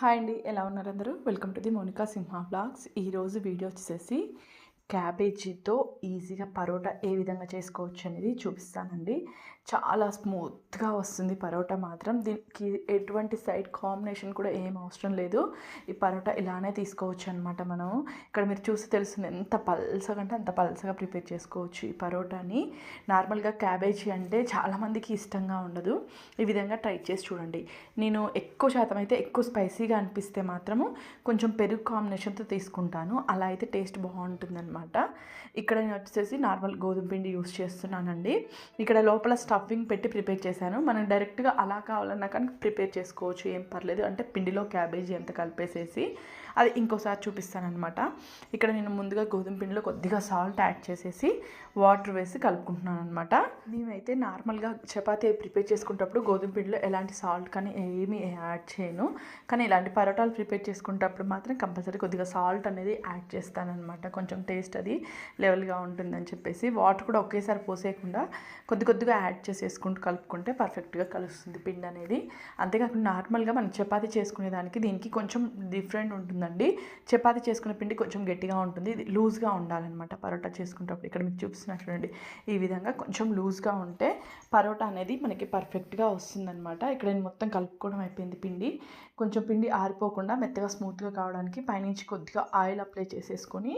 Hi అండి ఎలా ఉన్నారు అందరూ? Welcome to the Monika Simha blogs. ఈరోజు వీడియో వచ్చేసి క్యాబేజీతో ఈజీగా పరోటా ఏ విధంగా చేసుకోవచ్చు అనేది చూపిస్తానండి. చాలా స్మూత్గా వస్తుంది పరోటా మాత్రం. దీనికి ఎటువంటి సైడ్ కాంబినేషన్ కూడా ఏం అవసరం లేదు. ఈ పరోటా ఇలానే తీసుకోవచ్చు అనమాట మనం. ఇక్కడ మీరు చూసి తెలుస్తుంది ఎంత పల్సగా అంటే అంత పల్సగా ప్రిపేర్ చేసుకోవచ్చు ఈ పరోటాని. నార్మల్గా క్యాబేజీ అంటే చాలామందికి ఇష్టంగా ఉండదు. ఈ విధంగా ట్రై చేసి చూడండి. నేను ఎక్కువ శాతం అయితే ఎక్కువ స్పైసీగా అనిపిస్తే మాత్రము కొంచెం పెరుగు కాంబినేషన్తో తీసుకుంటాను. అలా అయితే టేస్ట్ బాగుంటుందన్నమాట. ఇక్కడ నేను వచ్చేసి నార్మల్ గోధుమ పిండి యూస్ చేస్తున్నానండి. ఇక్కడ లోపల స్టఫింగ్ పెట్టి ప్రిపేర్ చేశాను. మనం డైరెక్ట్గా అలా కావాలన్నా కానీ ప్రిపేర్ చేసుకోవచ్చు. ఏం పర్లేదు. అంటే పిండిలో క్యాబేజీ ఎంత కలిపేసేసి అది ఇంకోసారి చూపిస్తానమాట ఇక్కడ నేను ముందుగా గోధుమ పిండిలో కొద్దిగా సాల్ట్ యాడ్ చేసేసి వాటర్ వేసి కలుపుకుంటున్నాను అనమాట మేమైతే నార్మల్గా చపాతీ ప్రిపేర్ చేసుకునేటప్పుడు గోధుమ పిండిలో ఎలాంటి సాల్ట్ కానీ ఏమీ యాడ్ చేయను. కానీ ఇలాంటి పరోటాలు ప్రిపేర్ చేసుకునేటప్పుడు మాత్రం కంపల్సరీ కొద్దిగా సాల్ట్ అనేది యాడ్ చేస్తానమాట కొంచెం టేస్ట్ అది లెవెల్గా ఉంటుందని చెప్పేసి వాటర్ కూడా ఒకేసారి పోసేయకుండా కొద్ది కొద్దిగా యాడ్ చేసేసుకుంటూ కలుపుకుంటే పర్ఫెక్ట్గా కలుస్తుంది పిండి అనేది. అంతేకాకుండా నార్మల్గా మనం చపాతీ చేసుకునేదానికి దీనికి కొంచెం డిఫరెంట్ ఉంటుందండి. చపాతీ చేసుకునే పిండి కొంచెం గట్టిగా ఉంటుంది. ఇది లూజ్గా ఉండాలన్నమాట పరోటా చేసుకునేటప్పుడు. ఇక్కడ మీకు చూపిస్తున్నా చూడండి. ఈ విధంగా కొంచెం లూజ్గా ఉంటే పరోటా అనేది మనకి పర్ఫెక్ట్గా వస్తుందన్నమాట. ఇక్కడ నేను మొత్తం కలుపుకోవడం అయిపోయింది పిండి. కొంచెం పిండి ఆరిపోకుండా మెత్తగా స్మూత్గా కావడానికి పైనుంచి కొద్దిగా ఆయిల్ అప్లై చేసేసుకొని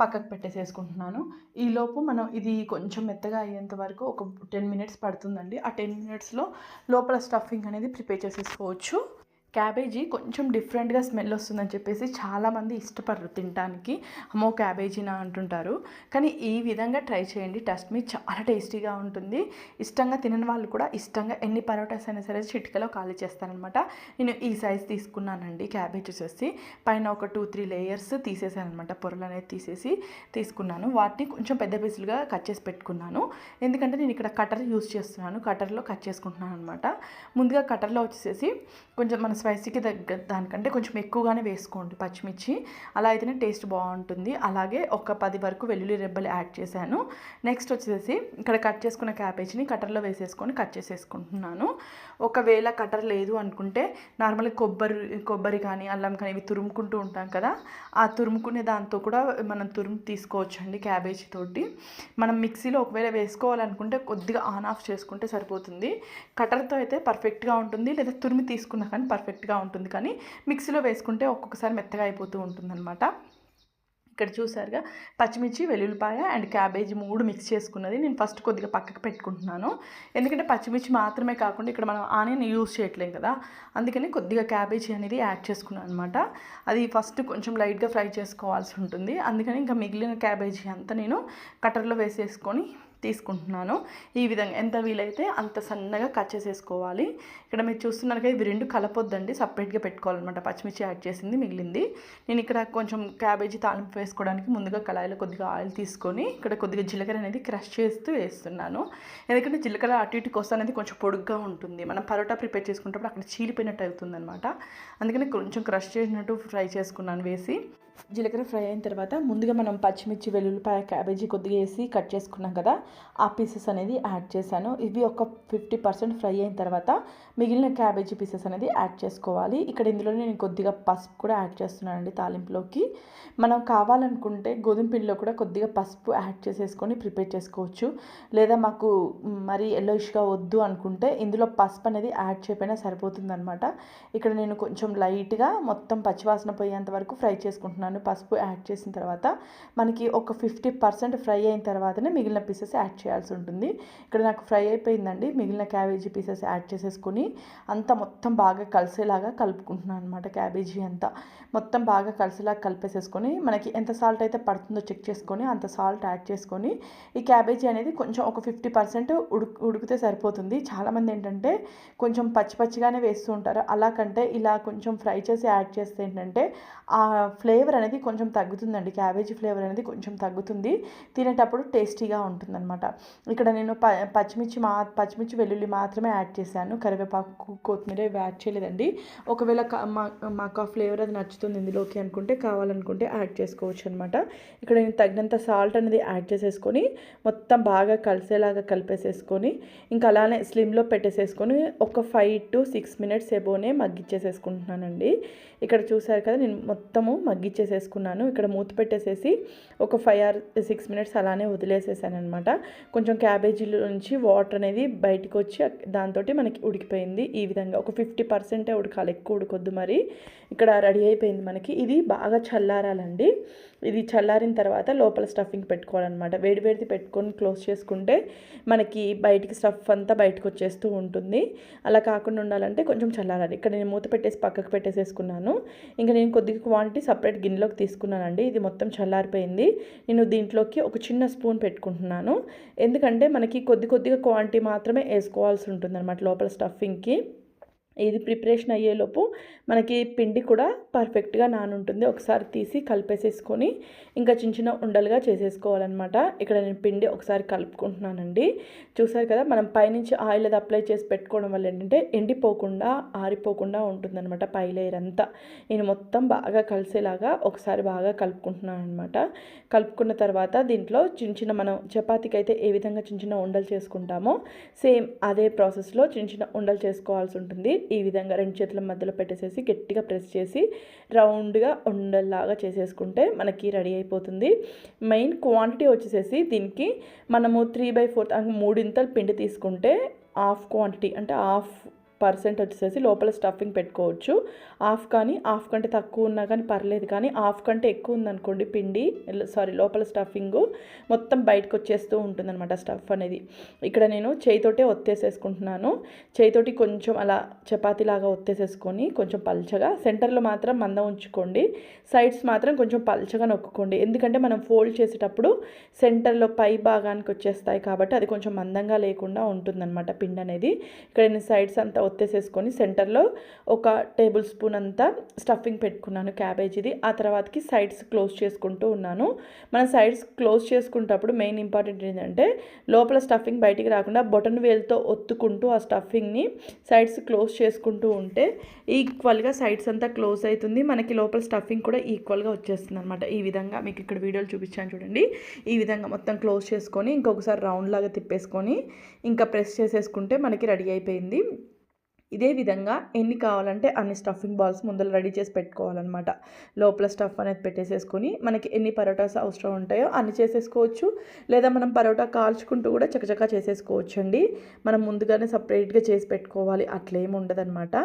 పక్కకు పెట్టేసేసుకుంటున్నాను. ఈలోపు మనం ఇది కొంచెం మెత్తగా అయ్యేంత వరకు ఒక టెన్ మినిట్స్ పడుతుందండి. ఆ టెన్ మినిట్స్లో లోపల స్టఫింగ్ అనేది ప్రిపేర్ చేసేసుకోవచ్చు. క్యాబేజీ కొంచెం డిఫరెంట్గా స్మెల్ వస్తుందని చెప్పేసి చాలామంది ఇష్టపడరు తినడానికి అమ్మో క్యాబేజీనా అంటుంటారు. కానీ ఈ విధంగా ట్రై చేయండి. టస్ట్ మీ చాలా టేస్టీగా ఉంటుంది. ఇష్టంగా తినని వాళ్ళు కూడా ఇష్టంగా ఎన్ని పరోటాస్ అయినా సరే చిటికలో ఖాళీ చేస్తారనమాట. నేను ఈ సైజ్ తీసుకున్నానండి క్యాబేజ్ వచ్చేసి. పైన ఒక టూ త్రీ లేయర్స్ తీసేసాను అనమాట పొరలు అనేది తీసేసి తీసుకున్నాను. వాటిని కొంచెం పెద్ద పీసులుగా కట్ చేసి పెట్టుకున్నాను. ఎందుకంటే నేను ఇక్కడ కటర్ యూస్ చేస్తున్నాను. కటర్లో కట్ చేసుకుంటున్నాను అనమాట ముందుగా కటర్లో వచ్చేసి కొంచెం మన స్పైసీకి దగ్గర దానికంటే కొంచెం ఎక్కువగానే వేసుకోండి పచ్చిమిర్చి. అలా అయితేనే టేస్ట్ బాగుంటుంది. అలాగే ఒక పది వరకు వెల్లుల్లి రెబ్బలు యాడ్ చేశాను. నెక్స్ట్ వచ్చేసి ఇక్కడ కట్ చేసుకున్న క్యాబేజీని కటర్లో వేసేసుకొని కట్ చేసేసుకుంటున్నాను. ఒకవేళ కటర్ లేదు అనుకుంటే నార్మల్గా కొబ్బరి కొబ్బరి కానీ అల్లం కానీ ఇవి తురుముకుంటూ ఉంటాం కదా ఆ తురుముకునే దాంతో కూడా మనం తురుము తీసుకోవచ్చండి క్యాబేజ్ తోటి. మనం మిక్సీలో ఒకవేళ వేసుకోవాలనుకుంటే కొద్దిగా ఆన్ ఆఫ్ చేసుకుంటే సరిపోతుంది. కటర్తో అయితే పర్ఫెక్ట్గా ఉంటుంది. లేదా తురిమి తీసుకున్నా కానీ పర్ఫెక్ట్గా ఉంటుంది. కానీ మిక్సీలో వేసుకుంటే ఒక్కొక్కసారి మెత్తగా అయిపోతూ ఉంటుందన్నమాట. ఇక్కడ చూసారుగా పచ్చిమిర్చి వెల్లుల్లిపాయ అండ్ క్యాబేజీ మూడు మిక్స్ చేసుకున్నది నేను ఫస్ట్ కొద్దిగా పక్కకు పెట్టుకుంటున్నాను. ఎందుకంటే పచ్చిమిర్చి మాత్రమే కాకుండా ఇక్కడ మనం ఆనియన్ యూస్ చేయట్లేం కదా అందుకని కొద్దిగా క్యాబేజీ అనేది యాడ్ చేసుకున్నాను అనమాట అది ఫస్ట్ కొంచెం లైట్గా ఫ్రై చేసుకోవాల్సి ఉంటుంది. అందుకని ఇంకా మిగిలిన క్యాబేజీ అంతా నేను కట్టర్లో వేసేసుకొని తీసుకుంటున్నాను. ఈ విధంగా ఎంత వీలైతే అంత సన్నగా కట్ చేసేసుకోవాలి. ఇక్కడ మీరు చూస్తున్నారు కదా ఇవి రెండు కలపొద్దండి. సపరేట్గా పెట్టుకోవాలన్నమాట. పచ్చిమిర్చి యాడ్ చేసింది మిగిలింది. నేను ఇక్కడ కొంచెం క్యాబేజీ తాలింపు వేసుకోవడానికి ముందుగా కళాయిలో కొద్దిగా ఆయిల్ తీసుకొని ఇక్కడ కొద్దిగా జీలకర్ర అనేది క్రష్ చేస్తూ వేస్తున్నాను. ఎందుకంటే జీలకర్ర అటు ఇటు కోసం అనేది కొంచెం పొడుగ్గా ఉంటుంది. మనం పరోటా ప్రిపేర్ చేసుకుంటప్పుడు అక్కడ చీలిపోయినట్టు అవుతుంది అనమాట అందుకని కొంచెం క్రష్ చేసినట్టు ఫ్రై చేసుకున్నాను వేసి. జీలకర్ర ఫ్రై అయిన తర్వాత ముందుగా మనం పచ్చిమిర్చి వెల్లుల్లిపాయ క్యాబేజీ కొద్దిగా వేసి కట్ చేసుకున్నాం కదా ఆ పీసెస్ అనేది యాడ్ చేశాను. ఇవి ఒక ఫిఫ్టీ పర్సెంట్ ఫ్రై అయిన తర్వాత మిగిలిన క్యాబేజీ పీసెస్ అనేది యాడ్ చేసుకోవాలి. ఇక్కడ ఇందులో నేను కొద్దిగా పసుపు కూడా యాడ్ చేస్తున్నానండి తాలింపులోకి. మనం కావాలనుకుంటే గోధుమ పిండిలో కూడా కొద్దిగా పసుపు యాడ్ చేసేసుకొని ప్రిపేర్ చేసుకోవచ్చు. లేదా మాకు మరీ ఎల్లోయిష్గా వద్దు అనుకుంటే ఇందులో పసుపు అనేది యాడ్ చేయకపోయినా సరిపోతుందనమాట ఇక్కడ నేను కొంచెం లైట్గా మొత్తం పచ్చివాసన పోయేంత వరకు ఫ్రై చేసుకుంటున్నాను. పసుపు యాడ్ చేసిన తర్వాత మనకి ఒక ఫిఫ్టీ పర్సెంట్ ఫ్రై అయిన తర్వాతనే మిగిలిన పీసెస్ యాడ్ చేయాల్సి ఉంటుంది. ఇక్కడ నాకు ఫ్రై అయిపోయిందండి. మిగిలిన క్యాబేజీ పీసెస్ యాడ్ చేసేసుకొని అంతా మొత్తం బాగా కలిసేలాగా కలుపుకుంటున్నాను అనమాట క్యాబేజీ అంతా. మొత్తం బాగా కలిసేలాగా కలిపేసేసుకొని మనకి ఎంత సాల్ట్ అయితే పడుతుందో చెక్ చేసుకొని అంత సాల్ట్ యాడ్ చేసుకొని ఈ క్యాబేజీ అనేది కొంచెం ఒక ఫిఫ్టీ పర్సెంట్ ఉడుకు ఉడికితే సరిపోతుంది. చాలామంది ఏంటంటే కొంచెం పచ్చి పచ్చిగానే వేస్తూ ఉంటారు. అలా కంటే ఇలా కొంచెం ఫ్రై చేసి యాడ్ చేస్తే ఏంటంటే ఆ ఫ్లేవర్ అనేది కొంచెం తగ్గుతుందండి. క్యాబేజీ ఫ్లేవర్ అనేది కొంచెం తగ్గుతుంది. తినేటప్పుడు టేస్టీగా ఉంటుందన్నమాట. ఇక్కడ నేను ప పచ్చిమిర్చి మా పచ్చిమిర్చి వెల్లుల్లి మాత్రమే యాడ్ చేశాను. కరివేపాకు కొత్తిమీర ఇవి యాడ్ చేయలేదండి. ఒకవేళ మాకు ఆ ఫ్లేవర్ అది నచ్చుతుంది ఇందులోకి అనుకుంటే కావాలనుకుంటే యాడ్ చేసుకోవచ్చు అనమాట ఇక్కడ నేను తగినంత సాల్ట్ అనేది యాడ్ చేసేసుకొని మొత్తం బాగా కలిసేలాగా కలిపేసేసుకొని ఇంకా అలానే స్లిమ్లో పెట్టేసేసుకొని ఒక ఫైవ్ టు సిక్స్ మినిట్స్ ఎబోనే మగ్గిచ్చేసేసుకుంటున్నానండి. ఇక్కడ చూసారు కదా నేను మొత్తము చేసేసుకున్నాను. ఇక్కడ మూత పెట్టేసేసి ఒక ఫైవ్ ఆర్ సిక్స్ మినిట్స్ అలానే వదిలేసేసాను అనమాట కొంచెం క్యాబేజీలో నుంచి వాటర్ అనేది బయటకు వచ్చి దాంతో మనకి ఉడికిపోయింది ఈ విధంగా. ఒక ఫిఫ్టీ పర్సెంటే ఉడకాలి ఎక్కువ ఉడకొద్దు మరి. ఇక్కడ రెడీ అయిపోయింది మనకి. ఇది బాగా చల్లారాలండి. ఇది చల్లారిన తర్వాత లోపల స్టఫింగ్ పెట్టుకోవాలన్నమాట. వేడి వేడిది పెట్టుకొని క్లోజ్ చేసుకుంటే మనకి బయటికి స్టఫ్ అంతా బయటకు వచ్చేస్తూ ఉంటుంది. అలా కాకుండా ఉండాలంటే కొంచెం చల్లారాలి. ఇక్కడ నేను మూత పెట్టేసి పక్కకు పెట్టేసేసుకున్నాను. ఇంకా నేను కొద్దిగా క్వాంటిటీ సపరేట్ గిన్నెలోకి తీసుకున్నానండి. ఇది మొత్తం చల్లారిపోయింది. నేను దీంట్లోకి ఒక చిన్న స్పూన్ పెట్టుకుంటున్నాను. ఎందుకంటే మనకి కొద్ది కొద్దిగా క్వాంటిటీ మాత్రమే వేసుకోవాల్సి ఉంటుంది అనమాట లోపల స్టఫింగ్కి ఇది ప్రిపరేషన్ అయ్యేలోపు మనకి పిండి కూడా పర్ఫెక్ట్గా నానుంటుంది. ఒకసారి తీసి కలిపేసేసుకొని ఇంకా చిన్న చిన్న ఉండలుగా చేసేసుకోవాలన్నమాట. ఇక్కడ నేను పిండి ఒకసారి కలుపుకుంటున్నానండి. చూసారు కదా మనం పైనుంచి ఆయిల్ అది అప్లై చేసి పెట్టుకోవడం వల్ల ఏంటంటే ఎండిపోకుండా ఆరిపోకుండా ఉంటుందన్నమాట పై లేయర్ అంతా. నేను మొత్తం బాగా కలిసేలాగా ఒకసారి బాగా కలుపుకుంటున్నాను అనమాట కలుపుకున్న తర్వాత దీంట్లో చిన్న చిన్న మనం చపాతీకి అయితే ఏ విధంగా చిన్న చిన్న ఉండలు చేసుకుంటామో సేమ్ అదే ప్రాసెస్లో చిన్న చిన్న ఉండలు చేసుకోవాల్సి ఉంటుంది. ఈ విధంగా రెండు చేతుల మధ్యలో పెట్టేసేసి గట్టిగా ప్రెస్ చేసి రౌండ్గా ఉండల్లాగా చేసేసుకుంటే మనకి రెడీ అయిపోతుంది. మెయిన్ క్వాంటిటీ వచ్చేసేసి దీనికి మనము త్రీ బై ఫోర్త్ మూడింతలు పిండి తీసుకుంటే హాఫ్ క్వాంటిటీ అంటే హాఫ్ పర్సెంట్ వచ్చేసి లోపల స్టఫింగ్ పెట్టుకోవచ్చు. హాఫ్ కానీ హాఫ్ కంటే తక్కువ ఉన్నా కానీ పర్లేదు కానీ హాఫ్ కంటే ఎక్కువ ఉందనుకోండి పిండి సారీ లోపల స్టఫింగ్ మొత్తం బయటకు వచ్చేస్తూ ఉంటుందన్నమాట స్టఫ్ అనేది. ఇక్కడ నేను చేయితోటే ఒత్తేసేసుకుంటున్నాను. చేయితోటి కొంచెం అలా చపాతీలాగా ఒత్తేసేసుకొని కొంచెం పల్చగా సెంటర్లో మాత్రం మందం ఉంచుకోండి. సైడ్స్ మాత్రం కొంచెం పల్చగా నొక్కుకోండి. ఎందుకంటే మనం ఫోల్డ్ చేసేటప్పుడు సెంటర్లో పై భాగానికి వచ్చేస్తాయి కాబట్టి అది కొంచెం మందంగా లేకుండా ఉంటుందన్నమాట పిండి అనేది ఇక్కడ నేను సైడ్స్ అంతా ఒత్తేసేసుకొని సెంటర్లో ఒక టేబుల్ స్పూన్ అంతా స్టఫింగ్ పెట్టుకున్నాను క్యాబేజీది. ఆ తర్వాతకి సైడ్స్ క్లోజ్ చేసుకుంటూ ఉన్నాను. మనం సైడ్స్ క్లోజ్ చేసుకుంటప్పుడు మెయిన్ ఇంపార్టెంట్ ఏంటంటే లోపల స్టఫింగ్ బయటికి రాకుండా బొటన్ వేల్తో ఒత్తుకుంటూ ఆ స్టఫింగ్ని సైడ్స్ క్లోజ్ చేసుకుంటూ ఉంటే ఈక్వల్గా సైడ్స్ అంతా క్లోజ్ అవుతుంది మనకి లోపల స్టఫింగ్ కూడా ఈక్వల్గా వచ్చేస్తుంది అనమాట ఈ విధంగా మీకు ఇక్కడ వీడియోలు చూపించాను చూడండి. ఈ విధంగా మొత్తం క్లోజ్ చేసుకొని ఇంకొకసారి రౌండ్ లాగా తిప్పేసుకొని ఇంకా ప్రెస్ చేసేసుకుంటే మనకి రెడీ అయిపోయింది. ఇదే విధంగా ఎన్ని కావాలంటే అన్ని స్టఫింగ్ బాల్స్ ముందర రెడీ చేసి పెట్టుకోవాలన్నమాట. లోపల స్టఫ్ అనేది పెట్టేసేసుకొని మనకి ఎన్ని పరోటాస్ అవసరం ఉంటాయో అన్ని చేసేసుకోవచ్చు. లేదా మనం పరోటా కాల్చుకుంటూ కూడా చకచకా చేసేసుకోవచ్చు అండి మనం ముందుగానే సపరేట్గా చేసి పెట్టుకోవాలి. అట్లేమి ఉండదన్నమాట.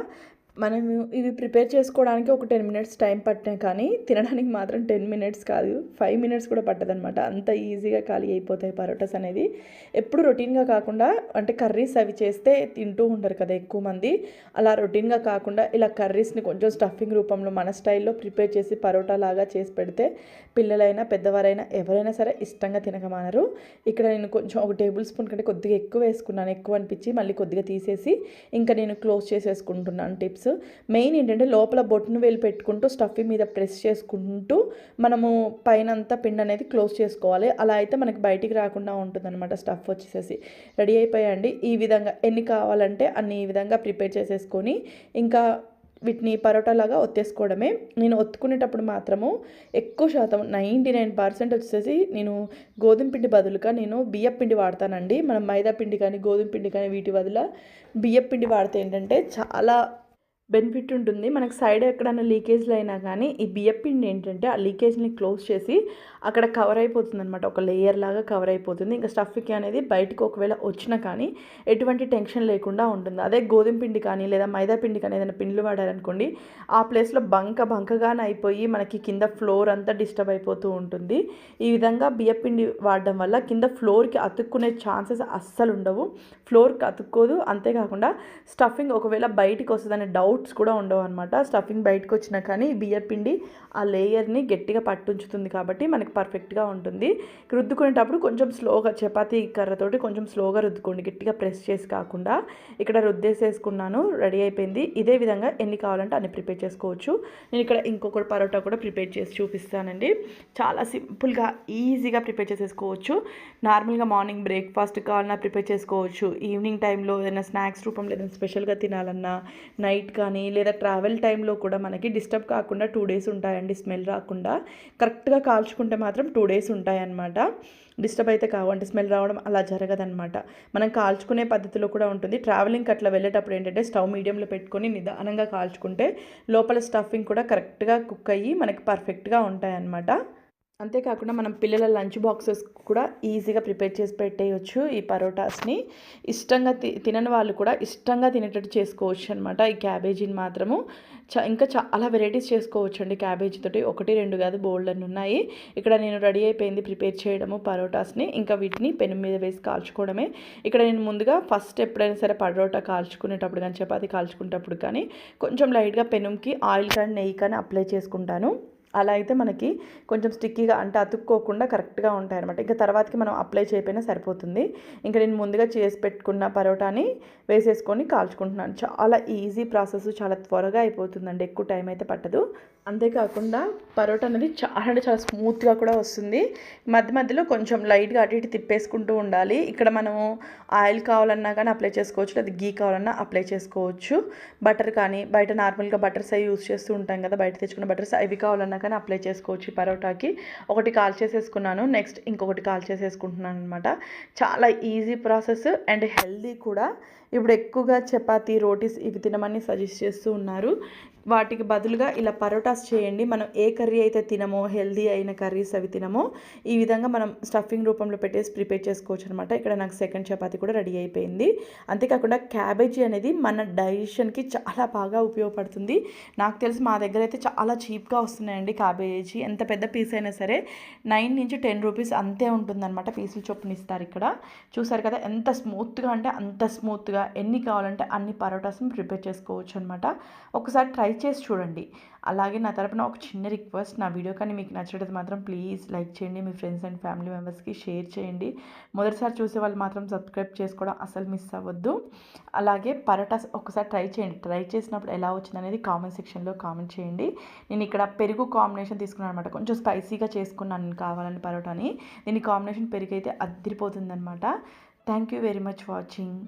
మనం ఇవి ప్రిపేర్ చేసుకోవడానికి ఒక టెన్ మినిట్స్ టైం పట్టినా కానీ తినడానికి మాత్రం టెన్ మినిట్స్ కాదు ఫైవ్ మినిట్స్ కూడా పట్టదనమాట అంత ఈజీగా ఖాళీ అయిపోతాయి పరోటాస్ అనేది ఎప్పుడు రొటీన్గా కాకుండా అంటే కర్రీస్ అవి చేస్తే తింటూ ఉండరు కదా ఎక్కువ మంది. అలా రొటీన్గా కాకుండా ఇలా కర్రీస్ని కొంచెం స్టఫింగ్ రూపంలో మన స్టైల్లో ప్రిపేర్ చేసి పరోటా లాగా చేసి పెడితే పిల్లలైనా పెద్దవారైనా ఎవరైనా సరే ఇష్టంగా తినకమానరు ఇక్కడ నేను కొంచెం ఒక టేబుల్ స్పూన్ కంటే కొద్దిగా ఎక్కువ వేసుకున్నాను. ఎక్కువ అనిపించి మళ్ళీ కొద్దిగా తీసేసి ఇంకా నేను క్లోజ్ చేసేసుకుంటున్నాను టిప్స్ మెయిన్ ఏంటంటే లోపల బొట్టును వేలు పెట్టుకుంటూ స్టఫింగ్ మీద ప్రెస్ చేసుకుంటూ మనము పైన అంతా పిండి అనేది క్లోజ్ చేసుకోవాలి. అలా అయితే మనకి బయటికి రాకుండా ఉంటుందన్నమాట స్టఫ్ వచ్చేసేసి. రెడీ అయిపోయాయండి. ఈ విధంగా ఎన్ని కావాలంటే అన్ని ఈ విధంగా ప్రిపేర్ చేసేసుకొని ఇంకా వీటిని పరోటాలాగా ఒత్తేసుకోవడమే. నేను ఒత్తుకునేటప్పుడు మాత్రము ఎక్కువ శాతం నైంటీ నైన్ పర్సెంట్ వచ్చేసి నేను గోధుమ పిండి బదులుగా నేను బియ్యం పిండి వాడతానండి. మనం మైదా పిండి కానీ గోధుమ పిండి కానీ వీటి బదులు బియ్యం పిండి వాడితే ఏంటంటే చాలా బెనిఫిట్ ఉంటుంది. మనకు సైడ్ ఎక్కడైనా లీకేజ్లు అయినా కానీ ఈ బియ్యపిండి ఏంటంటే ఆ లీకేజ్ని క్లోజ్ చేసి అక్కడ కవర్ అయిపోతుంది అనమాట ఒక లేయర్ లాగా కవర్ అయిపోతుంది. ఇంకా స్టఫ్కి అనేది బయటకు ఒకవేళ వచ్చినా కానీ ఎటువంటి టెన్షన్ లేకుండా ఉంటుంది. అదే గోధుమ పిండి కానీ లేదా మైదా పిండి కానీ ఏదైనా పిండిలు వాడారనుకోండి ఆ ప్లేస్లో బంక బంకగానే అయిపోయి మనకి కింద ఫ్లోర్ అంతా డిస్టర్బ్ అయిపోతూ ఉంటుంది. ఈ విధంగా బియ్యపిండి వాడడం వల్ల కింద ఫ్లోర్కి అతుక్కునే ఛాన్సెస్ అస్సలు ఉండవు. ఫ్లోర్కి అతుక్కోదు. అంతేకాకుండా స్టఫింగ్ ఒకవేళ బయటికి వస్తుందనే డౌట్ డౌట్స్ కూడా ఉండవు అనమాట స్టఫింగ్ బయటకు వచ్చినా కానీ బియ్య పిండి ఆ లేయర్ని గట్టిగా పట్టుంచుతుంది కాబట్టి మనకి పర్ఫెక్ట్గా ఉంటుంది. రుద్దుకునేటప్పుడు కొంచెం స్లోగా చపాతీ కర్రతోటి కొంచెం స్లోగా రుద్దుకోండి. గట్టిగా ప్రెస్ చేసి కాకుండా ఇక్కడ రుద్దేసేసుకున్నాను రెడీ అయిపోయింది. ఇదే విధంగా ఎన్ని కావాలంటే అన్ని ప్రిపేర్ చేసుకోవచ్చు. నేను ఇక్కడ ఇంకొకటి పరోటా కూడా ప్రిపేర్ చేసి చూపిస్తానండి. చాలా సింపుల్గా ఈజీగా ప్రిపేర్ చేసేసుకోవచ్చు. నార్మల్గా మార్నింగ్ బ్రేక్ఫాస్ట్ కావాలన్నా ప్రిపేర్ చేసుకోవచ్చు. ఈవినింగ్ టైంలో ఏదైనా స్నాక్స్ రూపంలో ఏదైనా స్పెషల్గా తినాలన్నా నైట్గా కానీ లేదా ట్రావెల్ టైంలో కూడా మనకి డిస్టర్బ్ కాకుండా టూ డేస్ ఉంటాయండి స్మెల్ రాకుండా. కరెక్ట్గా కాల్చుకుంటే మాత్రం టూ డేస్ ఉంటాయన్నమాట. డిస్టర్బ్ అయితే కావండి స్మెల్ రావడం అలా జరగదనమాట మనం కాల్చుకునే పద్ధతిలో కూడా ఉంటుంది. ట్రావెలింగ్కి అట్లా వెళ్ళేటప్పుడు ఏంటంటే స్టవ్ మీడియంలో పెట్టుకొని నిదానంగా కాల్చుకుంటే లోపల స్టఫింగ్ కూడా కరెక్ట్గా కుక్ అయ్యి మనకి పర్ఫెక్ట్గా ఉంటాయన్నమాట. అంతేకాకుండా మనం పిల్లల లంచ్ బాక్సెస్ కూడా ఈజీగా ప్రిపేర్ చేసి పెట్టేయచ్చు ఈ పరోటాస్ని. ఇష్టంగా తి తినని వాళ్ళు కూడా ఇష్టంగా తినేటట్టు చేసుకోవచ్చు అనమాట ఈ క్యాబేజీని మాత్రము చ ఇంకా చాలా వెరైటీస్ చేసుకోవచ్చు అండి క్యాబేజీతోటి ఒకటి రెండు కాదు బోల్డ్ అని ఉన్నాయి. ఇక్కడ నేను రెడీ అయిపోయింది ప్రిపేర్ చేయడము పరోటాస్ని. ఇంకా వీటిని పెను మీద వేసి కాల్చుకోవడమే. ఇక్కడ నేను ముందుగా ఫస్ట్ ఎప్పుడైనా సరే పరోటా కాల్చుకునేటప్పుడు కానీ చపాతి కాల్చుకునేటప్పుడు కానీ కొంచెం లైట్గా పెనుంకి ఆయిల్ కానీ నెయ్యి కానీ అప్లై చేసుకుంటాను. అలా అయితే మనకి కొంచెం స్టిక్కీగా అంటే అతుక్కోకుండా కరెక్ట్గా ఉంటాయి అనమాట ఇంకా తర్వాతకి మనం అప్లై చేయపోయినా సరిపోతుంది. ఇంకా నేను ముందుగా చేసి పెట్టుకున్న పరోటాని వేసేసుకొని కాల్చుకుంటున్నాను. చాలా ఈజీ ప్రాసెస్ చాలా త్వరగా అయిపోతుందండి. ఎక్కువ టైం అయితే పట్టదు. అంతేకాకుండా పరోటా అనేది చాలా అంటే చాలా స్మూత్గా కూడా వస్తుంది. మధ్య మధ్యలో కొంచెం లైట్గా అటు ఇటు తిప్పేసుకుంటూ ఉండాలి. ఇక్కడ మనము ఆయిల్ కావాలన్నా కానీ అప్లై చేసుకోవచ్చు. లేదా గీ కావాలన్నా అప్లై చేసుకోవచ్చు. బటర్ కానీ బయట నార్మల్గా బటర్స్ అవి యూస్ చేస్తూ ఉంటాం కదా బయట తెచ్చుకున్న బటర్స్ అవి కావాలన్నా కానీ అప్లై చేసుకోవచ్చు పరోటాకి. ఒకటి కాల్ చేసేసుకున్నాను నెక్స్ట్ ఇంకొకటి కాల్ చేసేసుకుంటున్నాను అనమాట చాలా ఈజీ ప్రాసెస్ అండ్ హెల్దీ కూడా. ఇప్పుడు ఎక్కువగా చపాతీ రోటీస్ ఇవి తినమని సజెస్ట్ చేస్తూ ఉన్నారు. వాటికి బదులుగా ఇలా పరోటాస్ చేయండి. మనం ఏ కర్రీ అయితే తినమో హెల్దీ అయిన కర్రీస్ అవి తినమో ఈ విధంగా మనం స్టఫింగ్ రూపంలో పెట్టేసి ప్రిపేర్ చేసుకోవచ్చు అనమాట ఇక్కడ నాకు సెకండ్ చపాతీ కూడా రెడీ అయిపోయింది. అంతేకాకుండా క్యాబేజీ అనేది మన డైజెషన్కి చాలా బాగా ఉపయోగపడుతుంది. నాకు తెలిసి మా దగ్గర అయితే చాలా చీప్గా వస్తున్నాయండి క్యాబేజీ. ఎంత పెద్ద పీస్ అయినా సరే నైన్ నుంచి టెన్ రూపీస్ అంతే ఉంటుందన్నమాట పీసులు చొప్పున ఇస్తారు ఇక్కడ. చూసారు కదా ఎంత స్మూత్గా అంటే అంత స్మూత్గా ఎన్ని కావాలంటే అన్ని పరోటాస్ని ప్రిపేర్ చేసుకోవచ్చు అనమాట ఒకసారి ట్రై చేసి చూడండి. అలాగే నా తరపున ఒక చిన్న రిక్వెస్ట్ నా వీడియో కానీ మీకు నచ్చినట్టు మాత్రం ప్లీజ్ లైక్ చేయండి మీ ఫ్రెండ్స్ అండ్ ఫ్యామిలీ మెంబర్స్కి షేర్ చేయండి. మొదటిసారి చూసే వాళ్ళు మాత్రం సబ్స్క్రైబ్ చేసుకోవడం అసలు మిస్ అవ్వద్దు. అలాగే పరోటా ఒకసారి ట్రై చేయండి. ట్రై చేసినప్పుడు ఎలా వచ్చింది అనేది కామెంట్ సెక్షన్లో కామెంట్ చేయండి. నేను ఇక్కడ పెరుగు కాంబినేషన్ తీసుకున్నాను అనమాట కొంచెం స్పైసీగా చేసుకున్నాను కావాలని పరోటాని. దీని కాంబినేషన్ పెరుగు అయితే అద్దరిపోతుందనమాట thank you very much watching.